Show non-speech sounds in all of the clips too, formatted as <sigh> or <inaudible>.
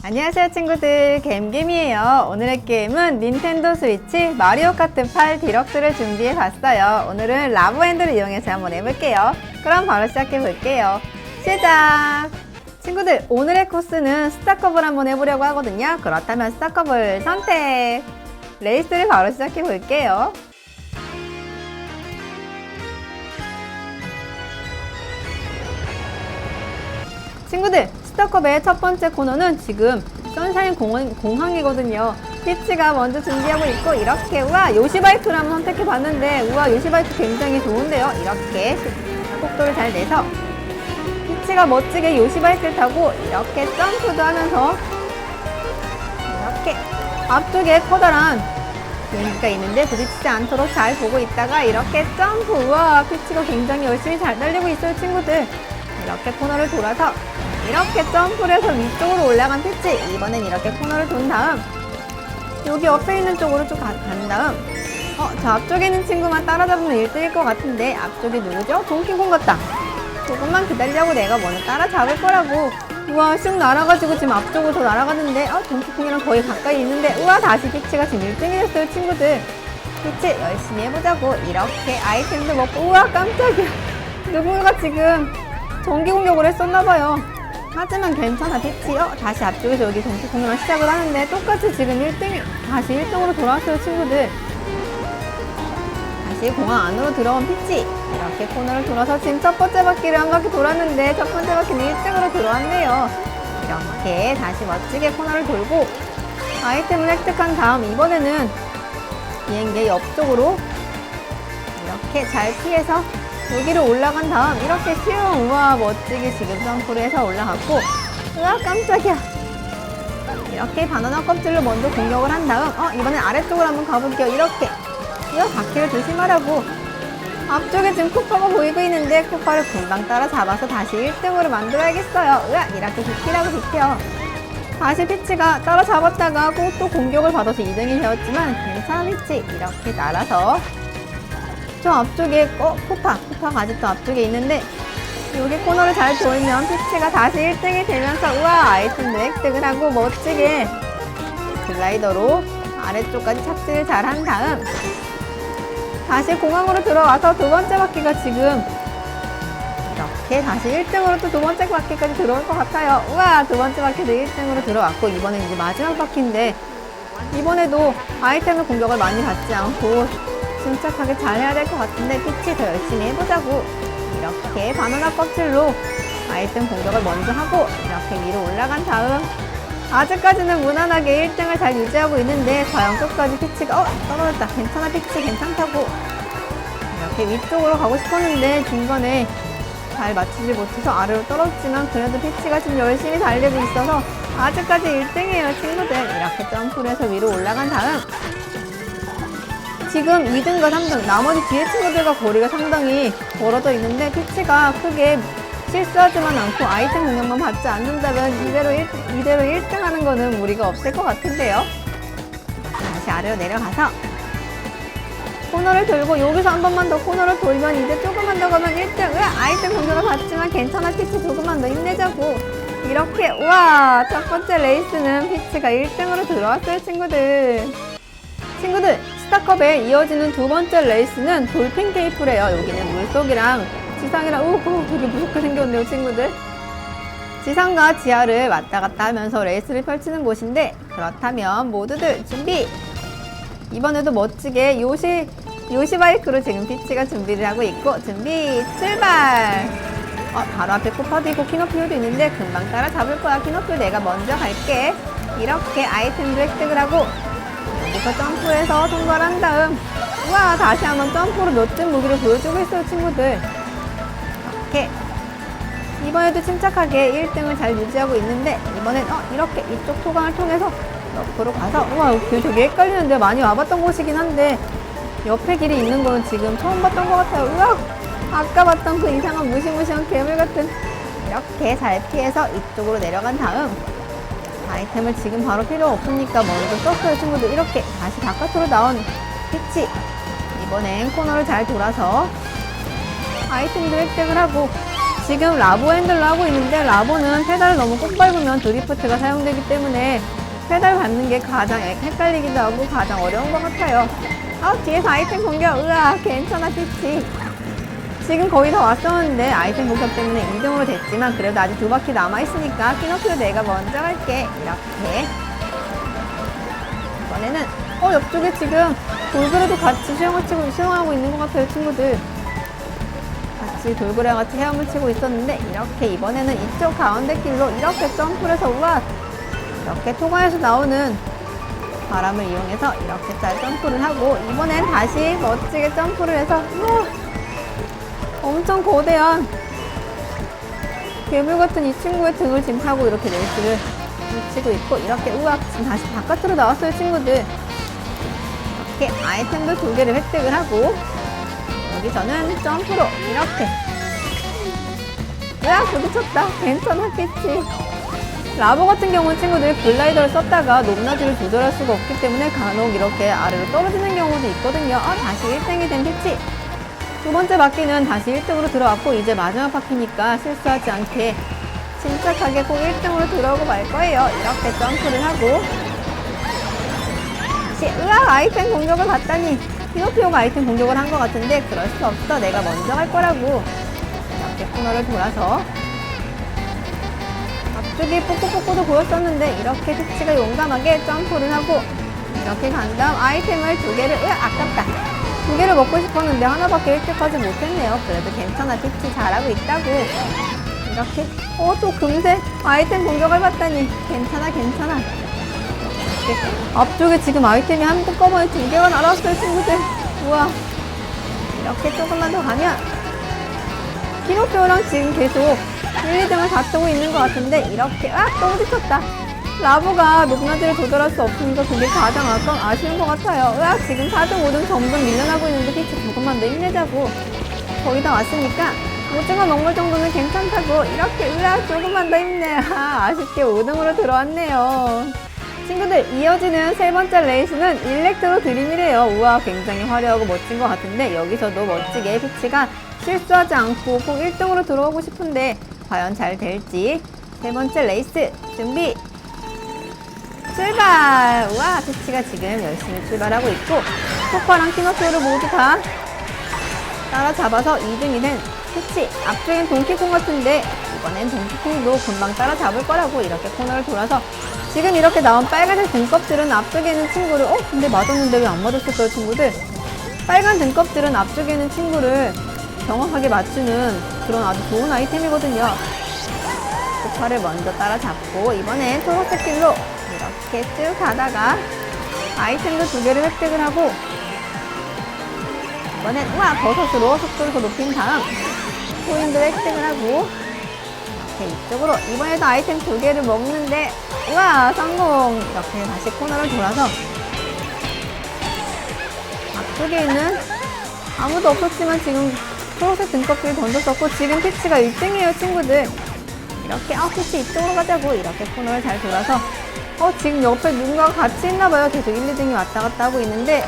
안녕하세요 친구들. 겜겜이에요. 오늘의 게임은 닌텐도 스위치 마리오 카트 8 디럭스를 준비해 봤어요. 오늘은 라브핸드를 이용해서 한번 해볼게요. 그럼 바로 시작해 볼게요. 시작! 친구들 오늘의 코스는 스타컵을 한번 해보려고 하거든요. 그렇다면 스타컵을 선택! 레이스를 바로 시작해 볼게요. 친구들 스타컵의 첫 번째 코너는 지금 선샤인 공원, 공항이거든요. 피치가 먼저 준비하고 있고 이렇게 우와 요시바이크를 한번 선택해 봤는데 우와 요시바이크 굉장히 좋은데요. 이렇게 속도를 잘 내서 피치가 멋지게 요시바이크를 타고 이렇게 점프도 하면서 이렇게 앞쪽에 커다란 비행기가 있는데 부딪히지 않도록 잘 보고 있다가 이렇게 점프. 우와 피치가 굉장히 열심히 잘 달리고 있어요 친구들. 이렇게 코너를 돌아서 이렇게 점프를 해서 위쪽으로 올라간 피치 이번엔 이렇게 코너를 돈 다음 여기 옆에 있는 쪽으로 쭉간 다음 어, 저 앞쪽에 있는 친구만 따라잡으면 1등일 것 같은데 앞쪽이 누구죠? 동키콩 같다. 조금만 기다리라고 내가 먼저 따라잡을 거라고. 우와 슉 날아가지고 지금 앞쪽으로 더 날아가는데 어, 동키콩이랑 거의 가까이 있는데 우와 다시 피치가 지금 1등이 됐어요 친구들. 피치 열심히 해보자고. 이렇게 아이템도 먹고 우와 깜짝이야. <laughs> 누군가 지금 전기 공격을 했었나봐요 하지만 괜찮아 피치요? 다시 앞쪽에서 여기 동키콩이랑 시작을 하는데 똑같이 지금 1등 다시 1등으로 돌아왔어요 친구들. 다시 공항 안으로 들어온 피치. 이렇게 코너를 돌아서 지금 첫 번째 바퀴를 한 바퀴 돌았는데 첫 번째 바퀴는 1등으로 들어왔네요. 이렇게 다시 멋지게 코너를 돌고 아이템을 획득한 다음 이번에는 비행기 옆쪽으로 이렇게 잘 피해서 여기로 올라간 다음 이렇게 슝 우와 멋지게 지금 점프를 해서 올라갔고 우와 깜짝이야. 이렇게 바나나 껍질로 먼저 공격을 한 다음 어 이번엔 아래쪽으로 한번 가볼게요. 이렇게. 우와 바퀴를 조심하라고. 앞쪽에 지금 쿠파가 보이고 있는데 쿠파를 금방 따라 잡아서 다시 1등으로 만들어야겠어요. 으아 이렇게 비키라고 비켜. 다시 피치가 따라잡았다가 꼭또 공격을 받아서 2등이 되었지만 괜찮아 피치. 이렇게 날아서 저 앞쪽에 어 쿠파 쿠파가 아직도 앞쪽에 있는데 여기 코너를 잘 돌면 피치가 다시 1등이 되면서 우와 아이템도 획득을 하고 멋지게 글라이더로 아래쪽까지 착지를 잘 한 다음 다시 공항으로 들어와서 두 번째 바퀴가 지금 이렇게 다시 1등으로 또 두 번째 바퀴까지 들어올 것 같아요. 우와 두 번째 바퀴도 1등으로 들어왔고 이번엔 이제 마지막 바퀴인데 이번에도 아이템의 공격을 많이 받지 않고 침착하게 잘 해야 될 것 같은데 피치 더 열심히 해보자고. 이렇게 바나나 껍질로 아이템 공격을 먼저 하고 이렇게 위로 올라간 다음 아직까지는 무난하게 1등을 잘 유지하고 있는데 과연 끝까지 피치가 어 떨어졌다. 괜찮아 피치. 괜찮다고. 이렇게 위쪽으로 가고 싶었는데 중간에 잘 맞추지 못해서 아래로 떨어졌지만 그래도 피치가 지금 열심히 달리고 있어서 아직까지 1등이에요 친구들. 이렇게 점프를 해서 위로 올라간 다음 지금 2등과 3등 나머지 뒤에 친구들과 거리가 상당히 멀어져 있는데 피치가 크게 실수하지만 않고 아이템 공격만 받지 않는다면 이대로 1, 이대로 1등 하는 거는 무리가 없을 것 같은데요. 다시 아래로 내려가서 코너를 돌고 여기서 한 번만 더 코너를 돌면 이제 조금만 더 가면 1등 으아, 아이템 공격을 받지만 괜찮아. 피치 조금만 더 힘내자고. 이렇게 우와 첫 번째 레이스는 피치가 1등으로 들어왔어요 친구들. 친구들 스타컵에 이어지는 두 번째 레이스는 돌핀 테이프래요. 여기는 물속이랑 지상이랑 오 오, 되게 무섭게 생겼네요 친구들. 지상과 지하를 왔다 갔다 하면서 레이스를 펼치는 곳인데 그렇다면 모두들 준비! 이번에도 멋지게 요시 요시바이크로 지금 피치가 준비를 하고 있고 준비 출발! 어, 바로 앞에 코파도 있고 키노피오도 있는데 금방 따라잡을 거야. 키노피오 내가 먼저 갈게. 이렇게 아이템도 획득을 하고 여기서 점프해서 통과를 한 다음 우와 다시 한번 점프로 멋진 무기를 보여주고 있어요 친구들. 이렇게 이번에도 침착하게 1등을 잘 유지하고 있는데 이번엔 어 이렇게 이쪽 토강을 통해서 옆으로 가서 우와 그 되게 헷갈리는데 많이 와봤던 곳이긴 한데 옆에 길이 있는 거는 지금 처음 봤던 것 같아요. 우와 아까 봤던 그 이상한 무시무시한 괴물 같은. 이렇게 잘 피해서 이쪽으로 내려간 다음 아이템을 지금 바로 필요 없으니까 먼저 썼어요 친구들 이렇게 다시 바깥으로 나온 피치. 이번엔 코너를 잘 돌아서 아이템도 획득을 하고 지금 라보 핸들로 하고 있는데 라보는 페달을 너무 꼭 밟으면 드리프트가 사용되기 때문에 페달 밟는 게 가장 헷갈리기도 하고 가장 어려운 것 같아요. 아 뒤에서 아이템 공격. 으아 괜찮아 피치 지금 거의 다 왔었는데 아이템 공격 때문에 2등으로 됐지만 그래도 아직 두 바퀴 남아있으니까 키노피로 내가 먼저 갈게. 이렇게. 이번에는 어 옆쪽에 지금 돌고래도 같이 수영을 치고 수영하고 있는 것 같아요 친구들. 같이 돌고래와 같이 헤엄을 치고 있었는데 이렇게 이번에는 이쪽 가운데 길로 이렇게 점프를 해서 우와! 이렇게 토가에서 나오는 바람을 이용해서 이렇게 잘 점프를 하고 이번엔 다시 멋지게 점프를 해서 우와 엄청 거대한 괴물 같은 이 친구의 등을 지금 타고 이렇게 레이스를 치고 있고 이렇게 우와 지금 다시 바깥으로 나왔어요 친구들. 이렇게 아이템도 두 개를 획득을 하고 여기서는 점프로 이렇게. 으악 부딪혔다 피치 라보 같은 경우는 친구들 글라이더를 썼다가 높낮이를 조절할 수가 없기 때문에 간혹 이렇게 아래로 떨어지는 경우도 있거든요. 아 다시 1등이 된 피치 두 번째 바퀴는 다시 1등으로 들어왔고 이제 마지막 바퀴니까 실수하지 않게 침착하게 꼭 1등으로 들어오고 말 거예요. 이렇게 점프를 하고. 다시 으악! 아이템 공격을 받다니. 피노피오가 아이템 공격을 한 것 같은데 그럴 수 없어. 내가 먼저 갈 거라고. 이렇게 코너를 돌아서 앞쪽이 뽀꼬뽀꼬도 보였었는데 이렇게 피치가 용감하게 점프를 하고 이렇게 간 다음 아이템을 두 개를 으악! 아깝다 두 개를 먹고 싶었는데 하나밖에 획득하지 못했네요. 그래도 괜찮아. 피치 잘하고 있다고. 이렇게. 어 또 금세 아이템 공격을 받다니. 괜찮아 괜찮아. 이렇게. 앞쪽에 지금 아이템이 한꺼번에 두 개가 날아왔어요 친구들. 우와. 이렇게 조금만 더 가면 키노표랑 지금 계속 1, 2등을 다투고 있는 것 같은데 이렇게. 아 또 부딪혔다 라보가 높낮이를 조절할 수 없으니까 그게 가장 아까 아쉬운 것 같아요. 으악 지금 4등, 5등 점점 밀려나고 있는데 피치 조금만 더 힘내자고. 거의 다 왔으니까 오징어 먹물 정도는 괜찮다고. 이렇게 으악 조금만 더 힘내. 아, 아쉽게 5등으로 들어왔네요. 친구들 이어지는 세 번째 레이스는 일렉트로 드림이래요. 우와 굉장히 화려하고 멋진 것 같은데 여기서도 멋지게 피치가 실수하지 않고 꼭 1등으로 들어오고 싶은데 과연 잘 될지. 세 번째 레이스 준비 출발! 우와 피치가 지금 열심히 출발하고 있고 코파랑 키노피오를 모두 다 따라잡아서 2등이 된 피치 앞쪽엔 동키콩 같은데 이번엔 동키콩도 금방 따라잡을 거라고 이렇게 코너를 돌아서 지금 이렇게 나온 빨간색 등껍질은 앞쪽에 있는 친구를 어? 근데 맞았는데 왜 안 맞았을까요 친구들? 빨간 등껍질은 앞쪽에 있는 친구를 정확하게 맞추는 그런 아주 좋은 아이템이거든요 코파를 먼저 따라잡고 이번엔 초록색 길로 이렇게 쭉 가다가 아이템도 두 개를 획득을 하고 이번엔 우와 버섯으로 속도를 더 높인 다음 코인도 획득을 하고 이렇게 이쪽으로 이번에도 아이템 두 개를 먹는데 우와 성공! 이렇게 다시 코너를 돌아서 앞쪽에 있는 아무도 없었지만 지금 초록색 등껍질 던졌었고 지금 피치가 1등이에요 친구들. 이렇게 아 피치 이쪽으로 가자고 이렇게 코너를 잘 돌아서 어 지금 옆에 누군가가 같이 있나봐요. 계속 1, 2등이 왔다 갔다 하고 있는데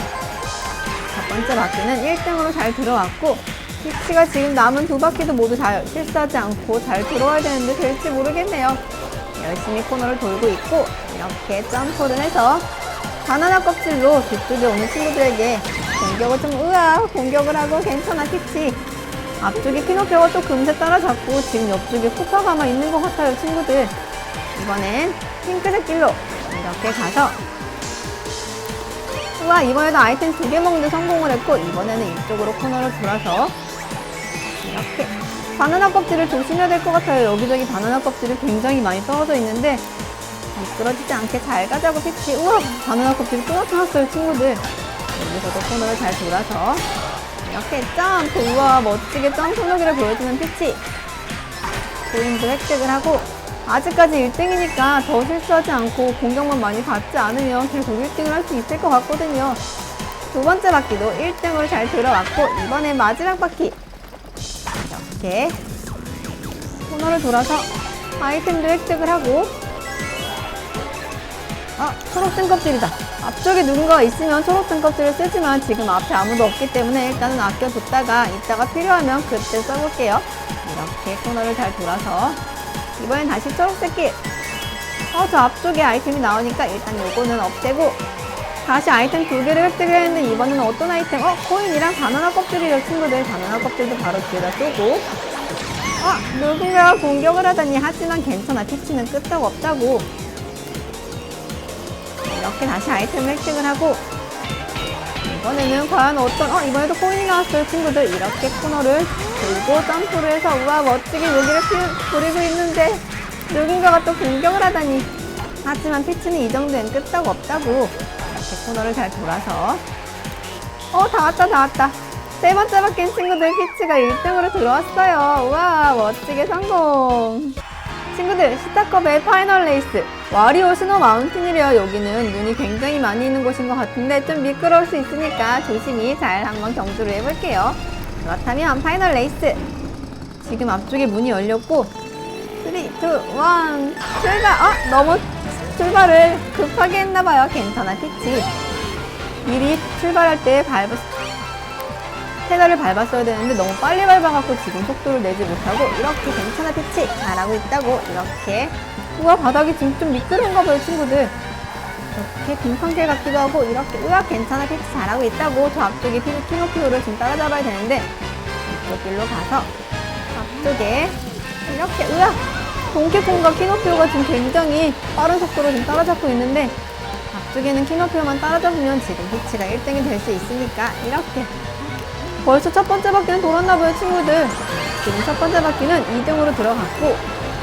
첫 번째 바퀴는 1등으로 잘 들어왔고 피치가 지금 남은 두 바퀴도 모두 잘 실수하지 않고 잘 들어와야 되는데 될지 모르겠네요. 열심히 코너를 돌고 있고 이렇게 점프를 해서 바나나 껍질로 뒤쪽에 오는 친구들에게 공격을 좀 으아 공격을 하고 괜찮아 피치. 앞쪽에 피노키오가 또 금세 따라잡고 지금 옆쪽에 코파가만 있는 것 같아요 친구들. 이번엔 핑크색 길로 이렇게 가서. 우와 이번에도 아이템 두 개 먹는 데 성공을 했고 이번에는 이쪽으로 코너를 돌아서 이렇게 바나나 껍질을 조심해야 될 것 같아요. 여기저기 바나나 껍질이 굉장히 많이 떨어져 있는데 미끄러지지 않게 잘 가자고 피치 우와 바나나 껍질이 또 나타났어요 친구들. 여기서도 코너를 잘 돌아서 이렇게 점프. 우와 멋지게 점프 노기를 보여주는 피치. 포인트 획득을 하고 아직까지 1등이니까 더 실수하지 않고 공격만 많이 받지 않으면 계속 1등을 할 수 있을 것 같거든요. 두 번째 바퀴도 1등으로 잘 들어왔고 이번에 마지막 바퀴. 이렇게 코너를 돌아서 아이템도 획득을 하고 아 초록 등 껍질이다. 앞쪽에 누군가가 있으면 초록 등 껍질을 쓰지만 지금 앞에 아무도 없기 때문에 일단은 아껴뒀다가 이따가 필요하면 그때 써볼게요. 이렇게 코너를 잘 돌아서 이번엔 다시 초록색 길. 어, 저 앞쪽에 아이템이 나오니까 일단 요거는 없애고 다시 아이템 두 개를 획득을 했는데 이번에는 어떤 아이템? 어, 코인이랑 바나나 껍질이요 친구들. 바나나 껍질도 바로 뒤에다 쏘고 아, 누군가가 공격을 하다니 하지만 괜찮아. 피치는 끄떡 없다고. 이렇게 다시 아이템을 획득을 하고 이번에는 과연 어떤 어 이번에도 코인이 나왔어요. 친구들 이렇게 코너를 들고 점프를 해서 우와 멋지게 여기를 피, 부리고 있는데 누군가가 또 공격을 하다니. 하지만 피치는 이 정도엔 끄떡 없다고 이렇게 코너를 잘 돌아서. 어 다 왔다 다 왔다. 세 번째 바뀐 친구들 피치가 1등으로 들어왔어요. 우와 멋지게 성공. 친구들 시타컵의 파이널 레이스. 와리오 스노 마운틴이래요. 여기는 눈이 굉장히 많이 있는 곳인 것 같은데 좀 미끄러울 수 있으니까 조심히 잘 한번 경주를 해볼게요. 그렇다면 파이널 레이스. 지금 앞쪽에 문이 열렸고 3, 2, 1 출발! 어? 너무 출발을 급하게 했나봐요. 괜찮아 피치. 미리 출발할 때 밟았 페달을 밟았어야 되는데 너무 빨리 밟아갖고 지금 속도를 내지 못하고 이렇게 괜찮아 피치 잘하고 있다고 이렇게. 우와 바닥이 지금 좀 미끄러운가 봐요 친구들. 이렇게 빙판길 같기도 하고 이렇게 우와 괜찮아 피치 잘하고 있다고 저 앞쪽에 피, 피노피오를 지금 따라잡아야 되는데 이쪽 길로 가서 앞쪽에 이렇게 우와 동키콩과 키노피오가 지금 굉장히 빠른 속도로 지금 따라잡고 있는데 앞쪽에는 키노피오만 따라잡으면 지금 피치가 1등이 될 수 있으니까 이렇게 벌써 첫 번째 바퀴는 돌았나 봐요 친구들. 지금 첫 번째 바퀴는 2등으로 들어갔고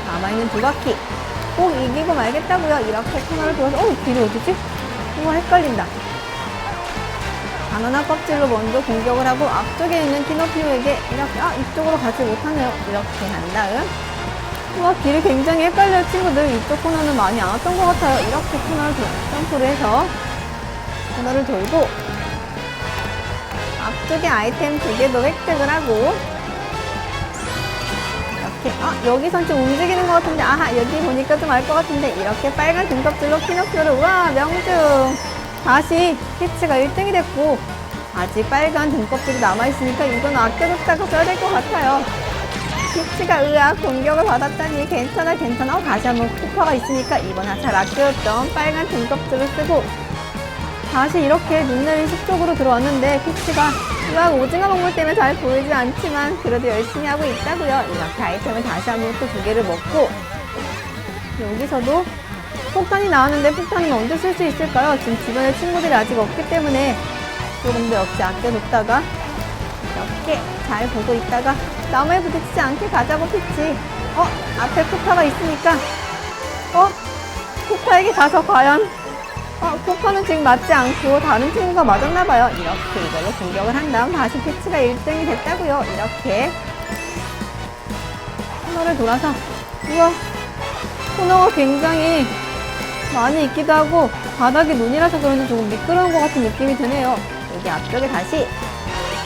남아있는 두 바퀴. 꼭 이기고 말겠다고요. 이렇게 코너를 돌아서 어 길이 어디지? 우와 헷갈린다. 바나나 껍질로 먼저 공격을 하고 앞쪽에 있는 키노피오에게 이렇게 아 이쪽으로 가지 못하네요. 이렇게 한 다음 우와 길이 굉장히 헷갈려요 친구들. 이쪽 코너는 많이 안 왔던 것 같아요. 이렇게 코너를 돌, 점프를 해서 코너를 돌고 앞쪽에 아이템 두 개도 획득을 하고. 이렇게 아 여기선 좀 움직이는 것 같은데 아하 여기 보니까 좀 알 것 같은데. 이렇게 빨간 등껍질로 피노키오를 우와 명중 다시 피치가 1등이 됐고 아직 빨간 등껍질이 남아있으니까 이건 아껴뒀다가 써야 될 것 같아요. 피치가 으악 공격을 받았다니 괜찮아 괜찮아. 어, 다시 한번 쿠파가 있으니까 이번에 잘 아껴뒀던 빨간 등껍질을 쓰고. 다시 이렇게 눈 내린 숲 쪽으로 들어왔는데 피치가 으악 오징어 먹물 때문에 잘 보이지 않지만 그래도 열심히 하고 있다고요 이렇게 아이템을 다시 한번 또 두 개를 먹고 여기서도 폭탄이 나왔는데 폭탄은 언제 쓸 수 있을까요? 지금 주변에 친구들이 아직 없기 때문에 조금 더 역시 아껴뒀다가 이렇게 잘 보고 있다가 나무에 부딪히지 않게 가자고 피치 어? 앞에 쿠파가 있으니까 어? 쿠파에게 가서 과연 어, 쿠파는 지금 맞지 않고 다른 친구가 맞았나봐요. 이렇게 이걸로 공격을 한 다음 다시 피치가 1등이 됐다고요. 이렇게 코너를 돌아서 우와 코너가 굉장히 많이 있기도 하고 바닥이 눈이라서 그런지 조금 미끄러운 것 같은 느낌이 드네요. 여기 앞쪽에 다시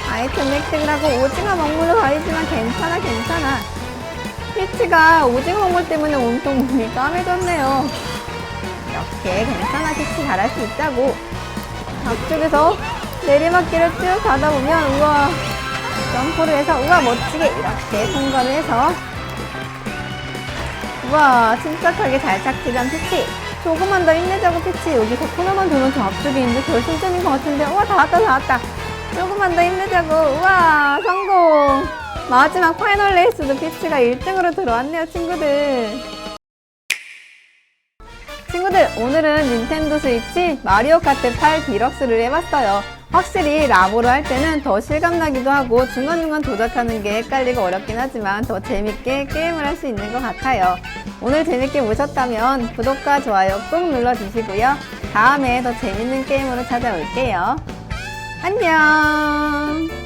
아이템 획득을 하고 오징어 먹물로 가리지만 괜찮아 괜찮아. 피치가 오징어 먹물 때문에 온통 몸이 까매졌네요 이렇게 괜찮아 피치 잘할 수 있다고. 앞쪽에서 내리막길을 쭉 가다 보면 우와 점프를 해서 우와 멋지게 이렇게 통과를 해서 우와 침착하게 잘 착지한 피치. 조금만 더 힘내자고 피치. 여기서 코너만 돌면 저 앞쪽에 있는데 결승점인 것 같은데. 우와 다 왔다 다 왔다. 조금만 더 힘내자고. 우와 성공. 마지막 파이널 레이스도 피치가 1등으로 들어왔네요 친구들 친구들 오늘은 닌텐도 스위치 마리오 카트 8 디럭스를 해봤어요. 확실히 라보로 할 때는 더 실감나기도 하고 중간중간 도작하는 게 헷갈리고 어렵긴 하지만 더 재밌게 게임을 할 수 있는 것 같아요. 오늘 재밌게 보셨다면 구독과 좋아요 꼭 눌러주시고요. 다음에 더 재밌는 게임으로 찾아올게요. 안녕